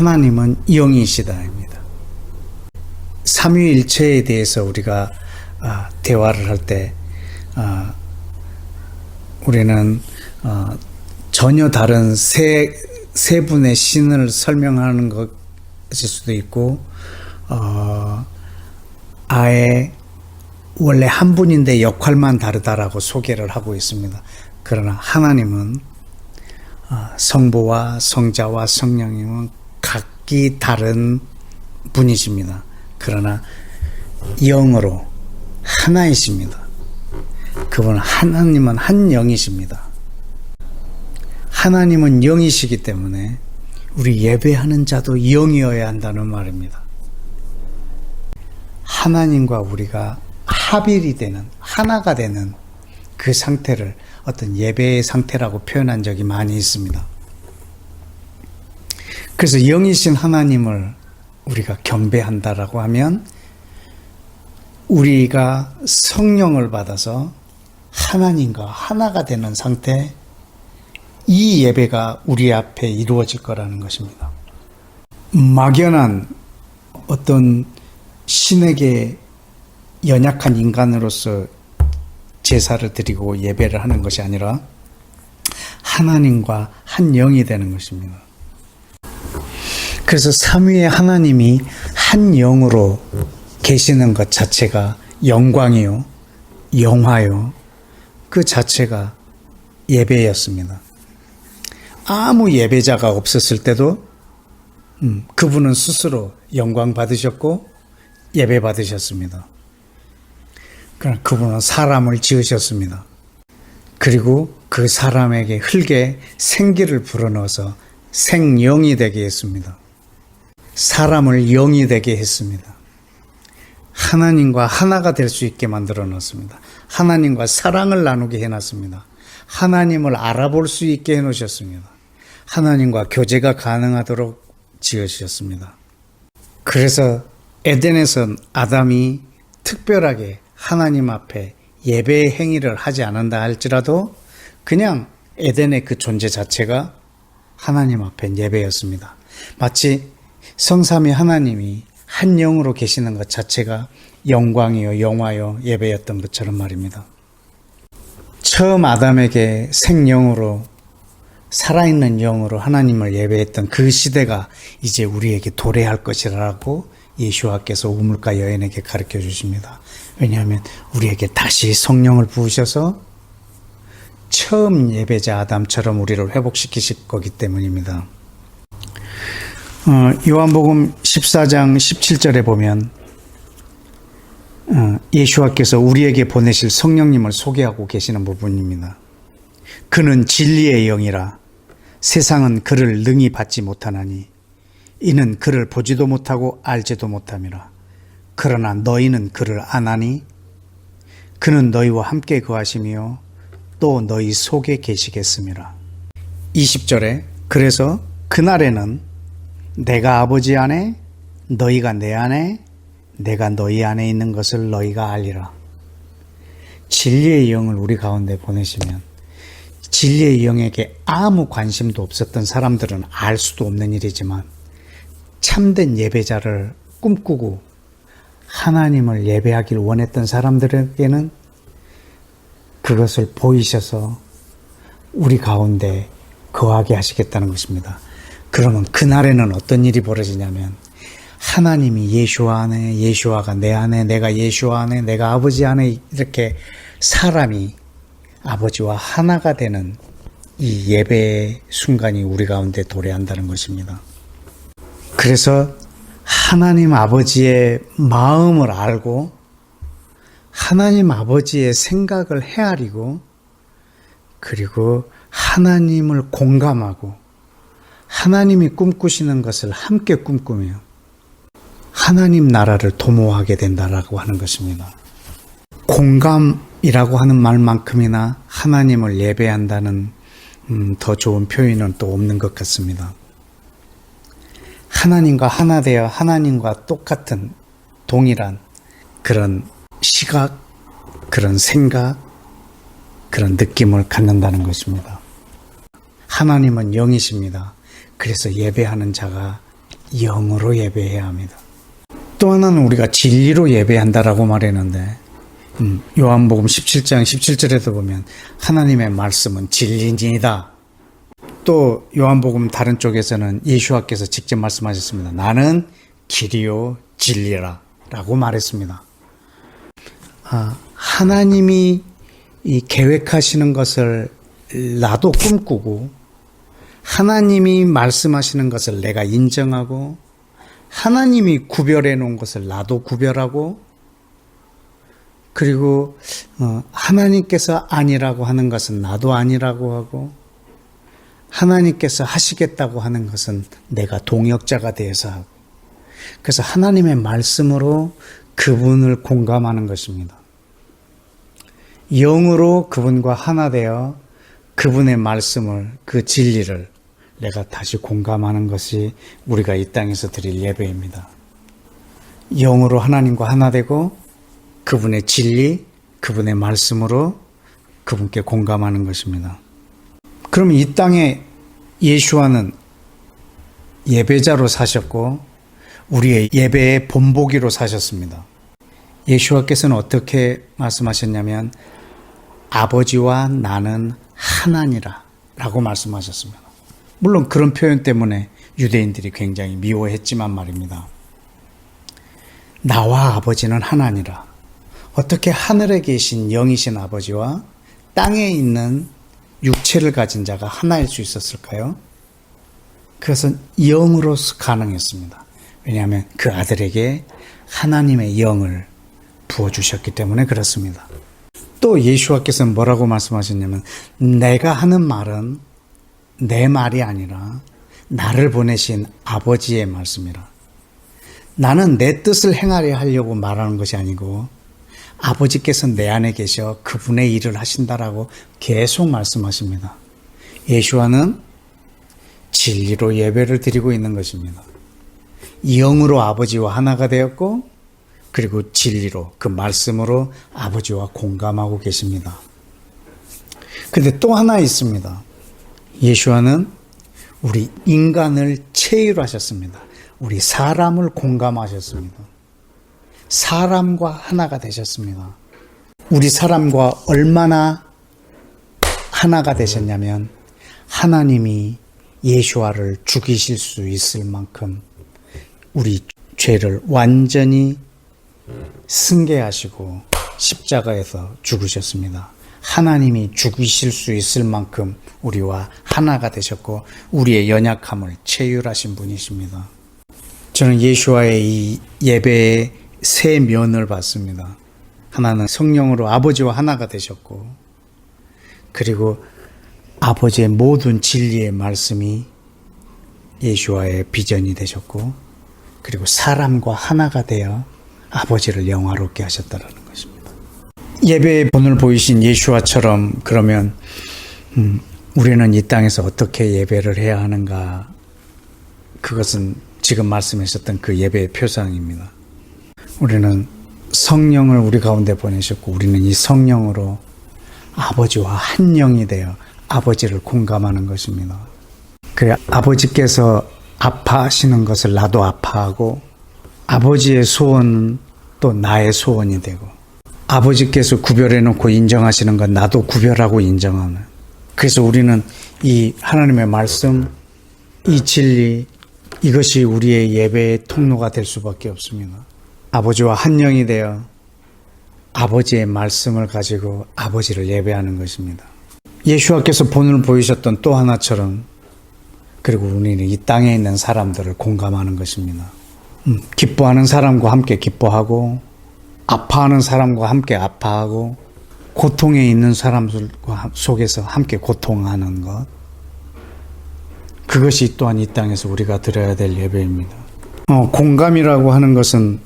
하나님은 영이시다입니다. 삼위일체에 대해서 우리가 아, 대화를 할때 아, 우리는 어, 전혀 다른 세, 세 분의 신을 설명하는 것일 수도 있고 어, 아예 원래 한 분인데 역할만 다르다라고 소개를 하고 있습니다. 그러나 하나님은 어, 성부와 성자와 성령님은 각기 다른 분이십니다. 그러나 영으로 하나이십니다. 그분 하나님은 한 영이십니다. 하나님은 영이시기 때문에 우리 예배하는 자도 영이어야 한다는 말입니다. 하나님과 우리가 합일이 되는 하나가 되는 그 상태를 어떤 예배의 상태라고 표현한 적이 많이 있습니다. 그래서 영이신 하나님을 우리가 경배한다라고 하면 우리가 성령을 받아서 하나님과 하나가 되는 상태, 이 예배가 우리 앞에 이루어질 거라는 것입니다. 막연한 어떤 신에게 연약한 인간으로서 제사를 드리고 예배를 하는 것이 아니라 하나님과 한 영이 되는 것입니다. 그래서 삼위의 하나님이 한 영으로 계시는 것 자체가 영광이요, 영화요, 그 자체가 예배였습니다. 아무 예배자가 없었을 때도 음, 그분은 스스로 영광 받으셨고 예배 받으셨습니다. 그러나 그분은 사람을 지으셨습니다. 그리고 그 사람에게 흙에 생기를 불어넣어서 생영이 되게 했습니다. 사람을 영이 되게 했습니다. 하나님과 하나가 될 수 있게 만들어 놨습니다. 하나님과 사랑을 나누게 해 놨습니다. 하나님을 알아볼 수 있게 해 놓으셨습니다. 하나님과 교제가 가능하도록 지으셨습니다. 그래서 에덴에선 아담이 특별하게 하나님 앞에 예배의 행위를 하지 않는다 할지라도 그냥 에덴의 그 존재 자체가 하나님 앞에 예배였습니다. 마치 성삼위 하나님이 한 영으로 계시는 것 자체가 영광이요, 영화요, 예배였던 것처럼 말입니다. 처음 아담에게 생명으로 살아있는 영으로 하나님을 예배했던 그 시대가 이제 우리에게 도래할 것이라고 예수와께서 우물가 여인에게 가르쳐 주십니다. 왜냐하면 우리에게 다시 성령을 부으셔서 처음 예배자 아담처럼 우리를 회복시키실 거기 때문입니다. 어, 요한복음 14장 17절에 보면 어, 예수와께서 우리에게 보내실 성령님을 소개하고 계시는 부분입니다. 그는 진리의 영이라 세상은 그를 능히 받지 못하나니 이는 그를 보지도 못하고 알지도 못함이라. 그러나 너희는 그를 아나니 그는 너희와 함께 거하시며 또 너희 속에 계시겠음이라. 20절에 그래서 그날에는 내가 아버지 안에 너희가 내 안에 내가 너희 안에 있는 것을 너희가 알리라. 진리의 영을 우리 가운데 보내시면 진리의 영에게 아무 관심도 없었던 사람들은 알 수도 없는 일이지만 참된 예배자를 꿈꾸고 하나님을 예배하길 원했던 사람들에게는 그것을 보이셔서 우리 가운데 거하게 하시겠다는 것입니다. 그러면 그날에는 어떤 일이 벌어지냐면 하나님이 예수와 안에 예수와가 내 안에 내가 예수와 안에 내가 아버지 안에 이렇게 사람이 아버지와 하나가 되는 이 예배의 순간이 우리 가운데 도래한다는 것입니다. 그래서 하나님 아버지의 마음을 알고 하나님 아버지의 생각을 헤아리고 그리고 하나님을 공감하고 하나님이 꿈꾸시는 것을 함께 꿈꾸며 하나님 나라를 도모하게 된다라고 하는 것입니다. 공감이라고 하는 말만큼이나 하나님을 예배한다는 음, 더 좋은 표현은 또 없는 것 같습니다. 하나님과 하나 되어 하나님과 똑같은 동일한 그런 시각, 그런 생각, 그런 느낌을 갖는다는 것입니다. 하나님은 영이십니다. 그래서 예배하는 자가 영으로 예배해야 합니다. 또 하나는 우리가 진리로 예배한다라고 말했는데 음, 요한복음 17장 17절에도 보면 하나님의 말씀은 진리니이다. 또 요한복음 다른 쪽에서는 예수와께서 직접 말씀하셨습니다. 나는 길이요 진리라 라고 말했습니다. 아, 하나님이 이 계획하시는 것을 나도 꿈꾸고 하나님이 말씀하시는 것을 내가 인정하고 하나님이 구별해 놓은 것을 나도 구별하고 그리고 어, 하나님께서 아니라고 하는 것은 나도 아니라고 하고 하나님께서 하시겠다고 하는 것은 내가 동역자가 되어서 하고 그래서 하나님의 말씀으로 그분을 공감하는 것입니다. 영으로 그분과 하나 되어 그분의 말씀을 그 진리를 내가 다시 공감하는 것이 우리가 이 땅에서 드릴 예배입니다. 영으로 하나님과 하나 되고 그분의 진리, 그분의 말씀으로 그분께 공감하는 것입니다. 그럼 이 땅에 예수와는 예배자로 사셨고 우리의 예배의 본보기로 사셨습니다. 예수와께서는 어떻게 말씀하셨냐면 아버지와 나는 하나니라 라고 말씀하셨습니다. 물론 그런 표현 때문에 유대인들이 굉장히 미워했지만 말입니다. 나와 아버지는 하나니라. 어떻게 하늘에 계신 영이신 아버지와 땅에 있는 육체를 가진 자가 하나일 수 있었을까요? 그것은 영으로서 가능했습니다. 왜냐하면 그 아들에게 하나님의 영을 부어주셨기 때문에 그렇습니다. 또 예수와께서는 뭐라고 말씀하셨냐면 내가 하는 말은 내 말이 아니라 나를 보내신 아버지의 말씀이라. 나는 내 뜻을 행하려 하려고 말하는 것이 아니고 아버지께서 내 안에 계셔 그분의 일을 하신다라고 계속 말씀하십니다. 예수와는 진리로 예배를 드리고 있는 것입니다. 영으로 아버지와 하나가 되었고 그리고 진리로 그 말씀으로 아버지와 공감하고 계십니다. 근데 또 하나 있습니다. 예수와는 우리 인간을 체휼하셨습니다. 우리 사람을 공감하셨습니다. 사람과 하나가 되셨습니다. 우리 사람과 얼마나 하나가 되셨냐면 하나님이 예수와를 죽이실 수 있을 만큼 우리 죄를 완전히 승계하시고 십자가에서 죽으셨습니다. 하나님이 죽이실 수 있을 만큼 우리와 하나가 되셨고 우리의 연약함을 체휼하신 분이십니다. 저는 예수와의 이 예배의 세 면을 봤습니다. 하나는 성령으로 아버지와 하나가 되셨고 그리고 아버지의 모든 진리의 말씀이 예수와의 비전이 되셨고 그리고 사람과 하나가 되어 아버지를 영화롭게 하셨다라는 것입니다. 예배의 본을 보이신 예수와처럼 그러면 음, 우리는 이 땅에서 어떻게 예배를 해야 하는가? 그것은 지금 말씀하셨던 그 예배의 표상입니다. 우리는 성령을 우리 가운데 보내셨고 우리는 이 성령으로 아버지와 한 영이 되어 아버지를 공감하는 것입니다. 그래 아버지께서 아파하시는 것을 나도 아파하고 아버지의 소원은 또 나의 소원이 되고 아버지께서 구별해 놓고 인정하시는 건 나도 구별하고 인정하는 그래서 우리는 이 하나님의 말씀 이 진리 이것이 우리의 예배의 통로가 될 수밖에 없습니다. 아버지와 한 영이 되어 아버지의 말씀을 가지고 아버지를 예배하는 것입니다. 예수와께서 본을 보이셨던 또 하나처럼 그리고 우리는 이 땅에 있는 사람들을 공감하는 것입니다. 음, 기뻐하는 사람과 함께 기뻐하고 아파하는 사람과 함께 아파하고 고통에 있는 사람들과 속에서 함께 고통하는 것 그것이 또한 이 땅에서 우리가 드려야 될 예배입니다. 어, 공감이라고 하는 것은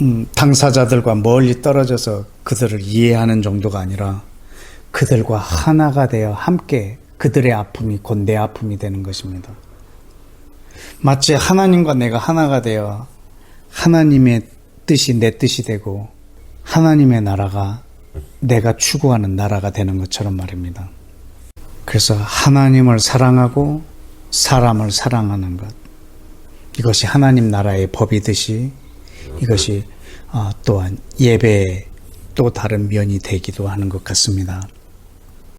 음, 당사자들과 멀리 떨어져서 그들을 이해하는 정도가 아니라 그들과 하나가 되어 함께 그들의 아픔이 곧 내 아픔이 되는 것입니다. 마치 하나님과 내가 하나가 되어 하나님의 뜻이 내 뜻이 되고 하나님의 나라가 내가 추구하는 나라가 되는 것처럼 말입니다. 그래서 하나님을 사랑하고 사람을 사랑하는 것. 이것이 하나님 나라의 법이듯이 이것이 어, 또한 예배의 또 다른 면이 되기도 하는 것 같습니다.